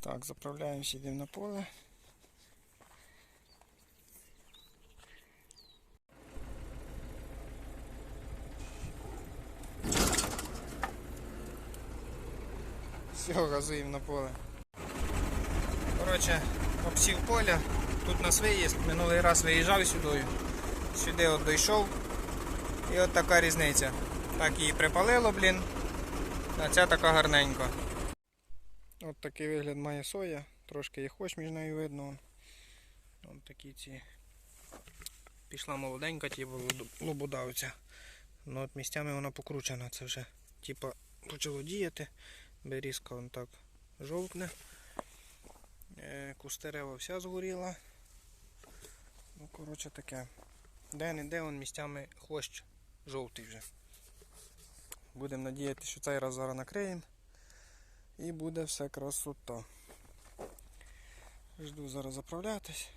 Так, заправляємося, йдемо на поле. Все, газуємо на поле. Коротше, обсів поля. Тут нас виїзд. Минулий раз виїжджав сюди. Сюди от дійшов. І от така різниця. Так її припалило, блін. А ця така гарненька. От такий вигляд має соя. Трошки хоч між нею видно. вон. От такі ці. Пішла молоденька, ті лободавця. Ну от місцями вона покручена. Це вже типа почало діяти. Берізка вон так жовтне. Е, Кустерева вся згоріла. Ну, коротше таке. Де не де он місцями хвощ жовтий вже. Будемо надіятися, що цей раз зараз накриємо. І буде все красота. Жду зараз заправлятись.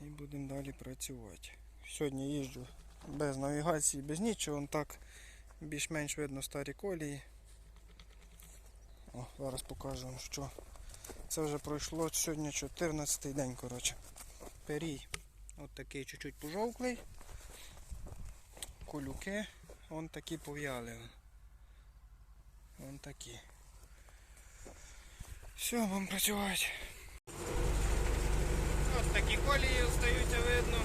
І будемо далі працювати. Сьогодні їжджу без навігації, без нічого. Вон так більш-менш видно старі колії. О, зараз покажу вам, що це вже пройшло сьогодні 14-й день, коротше. Перій. От такий чуть-чуть пожовклий. Колюки. Вон такі пов'яли. Вон такі. Все, будемо працювати. Ось такі колії остаються видно.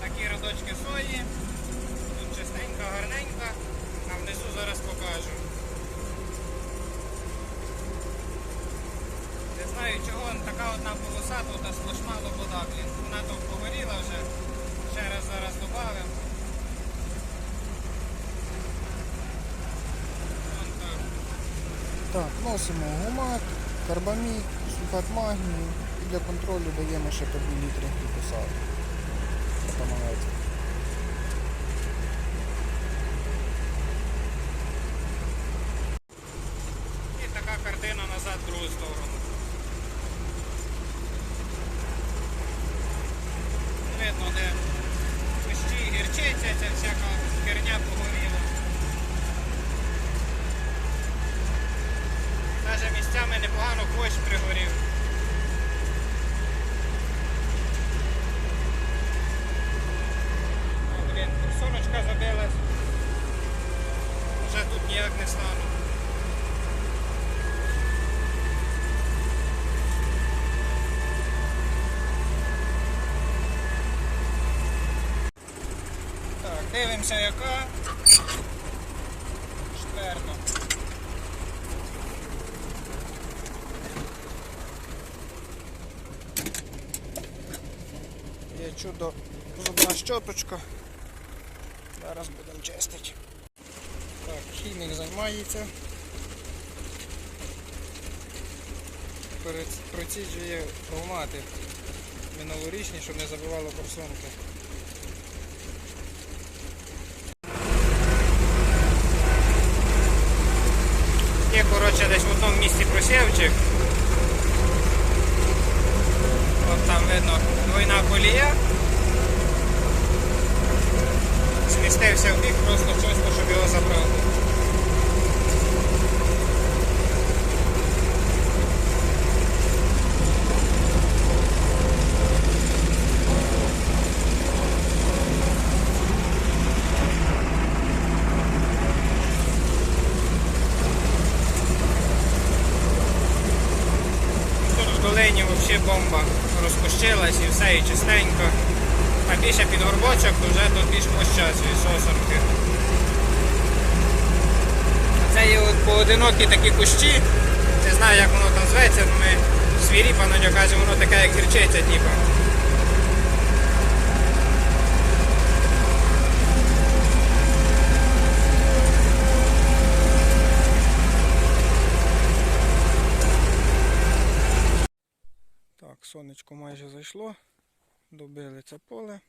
Такі родочки сої. Тут чистенька, гарненька. А внизу зараз покажу. Не знаю чого така одна полоса, тут сплошна лобода, блін. Вона то погоріла вже. Ще раз зараз додамо. Вон так. Так, носимо гумат, карбамід, сульфат магнію і для контролю даємо ще по 2 літри глікосаду. Допомагається. І така картина назад в другу сторону. Видно, де кущі, гірчиця, ця всяка херня погоріла. Навіть місцями непогано хвощ пригорів. О, блін, сонечка забилась. Вже тут ніяк не стану. Так, дивимося яка. Четверта. Є чудо зубна щоточка. Зараз будемо чистити. Так, хімік займається. Проціджує формати минулорічні, щоб не забивало форсунки. Є, коротше, десь в одному місці просівчик. От там видно двойна колія. Змістився в бік просто чисто, щоб його забрати. Тут в долині взагалі бомба розкущилась і все, і чистенько. А більше під горбочок, то вже тут більш площасті сосорки. Це є от поодинокі такі кущі. Не знаю як воно там зветься, але ми на нього кажемо, воно таке як гірчиця, типу. Так, сонечко майже зайшло. Добили це поле.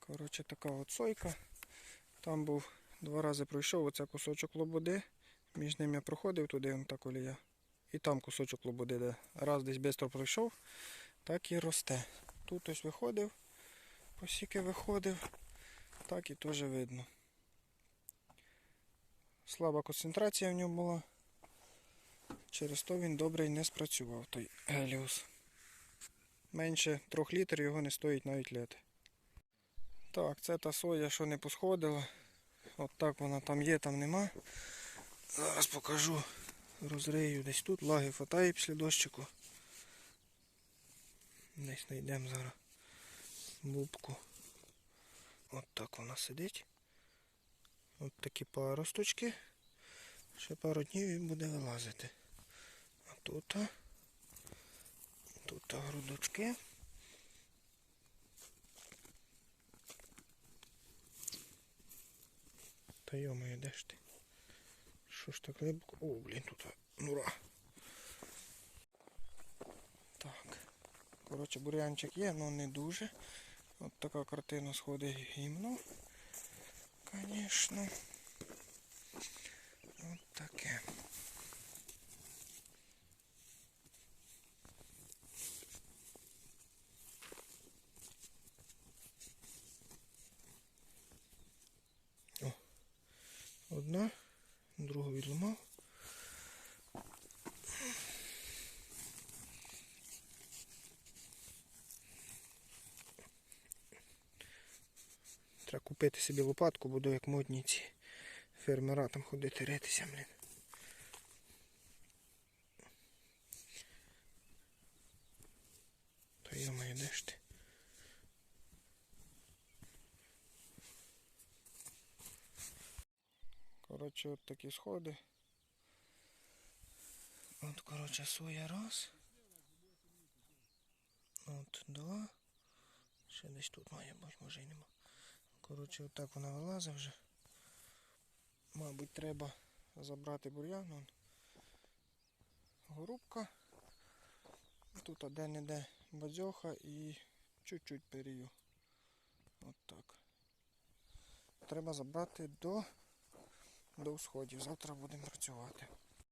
Коротше, така от сойка. Там був два рази пройшов оце кусочок лободи. Між ним я проходив туди, вон та колія. І там кусочок лободи, де раз десь швидко пройшов, так і росте. Тут ось виходив, посіки виходив, так і теж видно. Слаба концентрація в ньому була. Через то він добре й не спрацював, той Геліус. Менше трьох літрів його не стоїть навіть лити. Так, це та соя, що не посходила. От так вона там є, там нема. Зараз покажу. Розрию десь тут, лаги хватає після дощику. Десь знайдемо зараз бубку. От так вона сидить. От такі паросточки. Ще пару днів і буде вилазити. Тут. Тут грудочки. Та йомаю, де ж ти? Що ж так глибоко? О, блін, тут нура. Так. Коротше, бурянчик є, але не дуже. От така картина сходить гімно. Звісно. От таке. Одна, другу відламав. Треба купити собі лопатку, буду як модні ці фермера там ходити ритися, блін. Та йомаю, де ж ти? Коротше, от такі сходи. От, коротше, соя раз. От два. Ще десь тут має бути, може і нема. Коротше, отак вона вилазить вже. Мабуть, треба забрати бур'ян. он. Горубка. Тут де-не-де бадьоха і чуть-чуть перію. От так. Треба забрати до, до сходів. Завтра будемо працювати.